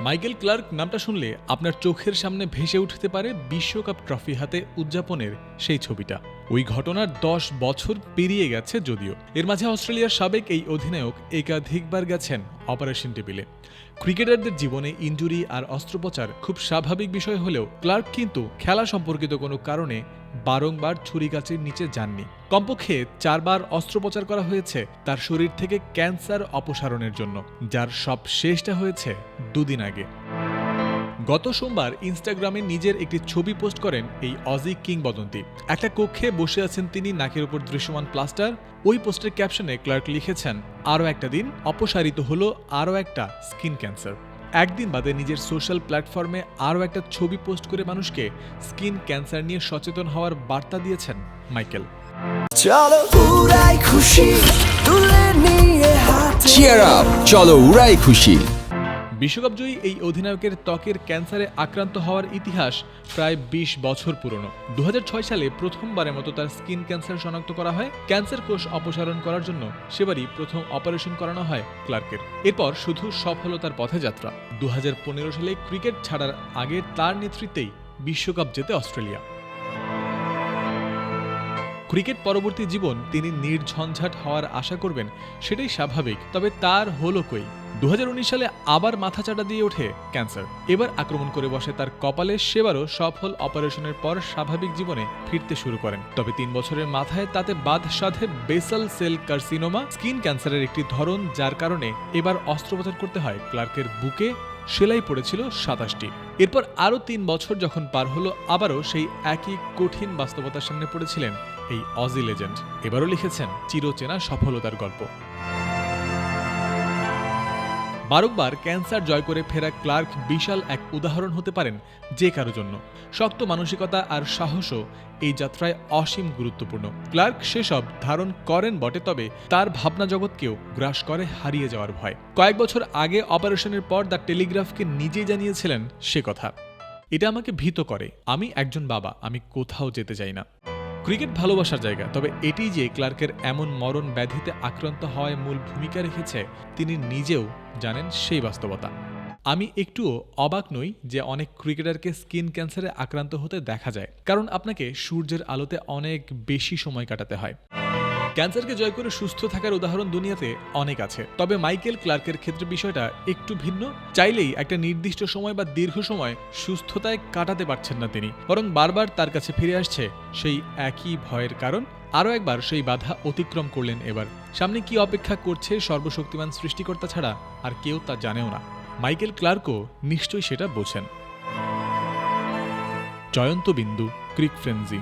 Michael Clarke নামটা শুনলে আপনার চোখের সামনে ভেসে উঠতে পারে বিশ্বকাপ ট্রফি হাতে উদযাপনের সেই ছবিটা। ওই ঘটনার দশ বছর পেরিয়ে গেছে যদিও। এর মাঝে অস্ট্রেলিয়ার সাবেক এই অধিনায়ক একাধিকবার গেছেন অপারেশন টেবিলে। ক্রিকেটারদের জীবনে ইনজুরি আর অস্ত্রোপচার খুব স্বাভাবিক বিষয় হলেও ক্লার্ক কিন্তু খেলা সম্পর্কিত কোনো কারণে বারংবার ছুরিকাছির নিচে যাননি। কমপক্ষে চারবার অস্ত্রোপচার করা হয়েছে তার শরীর থেকে ক্যান্সার অপসারণের জন্য, যার সব শেষটা হয়েছে দুদিন আগে। গত সোমবার ইনস্টাগ্রামে নিজের একটি ছবি পোস্ট করেন এই অজি কিংবদন্তি। একটা কক্ষে বসে আছেন তিনি নাকের উপর দৃশ্যমান প্লাস্টার। ওই পোস্টের ক্যাপশনে ক্লার্ক লিখেছেন, আরও একটা দিন, অপসারিত হলো আরও একটা স্কিন ক্যান্সার। একদিন বাদে নিজের সোশ্যাল প্ল্যাটফর্মে আরও একটা ছবি পোস্ট করে মানুষকে স্কিন ক্যান্সার নিয়ে সচেতন হওয়ার বার্তা দিয়েছেন মাইকেল। চলো উড়াই খুশি তুলে নিয়ে হাতে চিয়ার আপ চলো উড়াই খুশি। বিশ্বকাপজয়ী এই অধিনায়কের ত্বকের ক্যান্সারে আক্রান্ত হওয়ার ইতিহাস প্রায় ২০ বছর পুরনো। দু সালে প্রথমবারের মতো তার স্কিন ক্যান্সার শনাক্ত করা হয়। ক্যান্সার কোষ অপসারণ করার জন্য সেবারই প্রথম অপারেশন করানো হয় ক্লার্কের। এরপর শুধু সফলতার পথে যাত্রা। দু হাজার পনেরো সালে ক্রিকেট ছাড়ার আগে তার নেতৃত্বেই বিশ্বকাপ জেতে অস্ট্রেলিয়া। ক্রিকেট পরবর্তী জীবন তিনি নির্ঝঞ্ঝাট হওয়ার আশা করবেন, সেটাই স্বাভাবিক। তবে তার হলো কই? দুহাজার উনিশ সালে আবার মাথাচাড়া দিয়ে ওঠে ক্যান্সার। এবার আক্রমণ করে বসে তার কপালে সেবারও সফল অপারেশনের পর স্বাভাবিক জীবনে ফিরতে শুরু করেন। তবে তিন বছরের মাথায় তাতে বাদ সাধে বেসাল সেল কার্সিনোমা, স্কিন ক্যান্সারের একটি ধরন যার কারণে এবার অস্ত্রোপচার করতে হয়। ক্লার্কের বুকে সেলাই পড়েছিল সাতাশটি। এরপর আরও তিন বছর যখন পার হলো, আবারও সেই একই কঠিন বাস্তবতার সামনে পড়েছিলেন এই অজি লেজেন্ড এবারও লিখেছেন চিরচেনা সফলতার গল্প। বারংবার ক্যান্সার জয় করে ফেরা ক্লার্ক বিশাল এক উদাহরণ হতে পারেন যে কারও জন্য। শক্ত মানসিকতা আর সাহসও এই যাত্রায় অসীম গুরুত্বপূর্ণ। ক্লার্ক সেসব ধারণ করেন বটে, তবে তার ভাবনা জগৎকেও গ্রাস করে হারিয়ে যাওয়ার ভয়। কয়েক বছর আগে অপারেশনের পর দ্য টেলিগ্রাফকে নিজেই জানিয়েছিলেন সে কথা। এটা আমাকে ভীত করে। আমি একজন বাবা। আমি কোথাও যেতে চাই না। ক্রিকেট ভালোবাসার জায়গা, তবে এটি যে ক্লার্কের এমন মরণ ব্যাধিতে আক্রান্ত হওয়ায় মূল ভূমিকা রেখেছে, তিনি নিজেও জানেন সেই বাস্তবতা। আমি একটুও অবাক নই যে অনেক ক্রিকেটারকে স্কিন ক্যান্সারে আক্রান্ত হতে দেখা যায়, কারণ আপনাকে সূর্যের আলোতে অনেক বেশি সময় কাটাতে হয়। ক্যান্সারকে জয় করে সুস্থ থাকার উদাহরণ দুনিয়াতে অনেক আছে। তবে মাইকেল ক্লার্কের ক্ষেত্রে বিষয়টা একটু ভিন্ন। চাইলেই একটা নির্দিষ্ট সময় বা দীর্ঘ সময় সুস্থতায় কাটাতে পারছেন না তিনি। বরং বারবার তার কাছে ফিরে আসছে সেই একই ভয়ের কারণ। আরও একবার সেই বাধা অতিক্রম করলেন এবার। সামনে কি অপেক্ষা করছে সর্বশক্তিমান সৃষ্টিকর্তা ছাড়া আর কেউ তা জানেও না। মাইকেল ক্লার্কও নিশ্চয়ই সেটা বোঝেন। জয়ন্ত বিন্দু, ক্রিক ফ্রেন্সি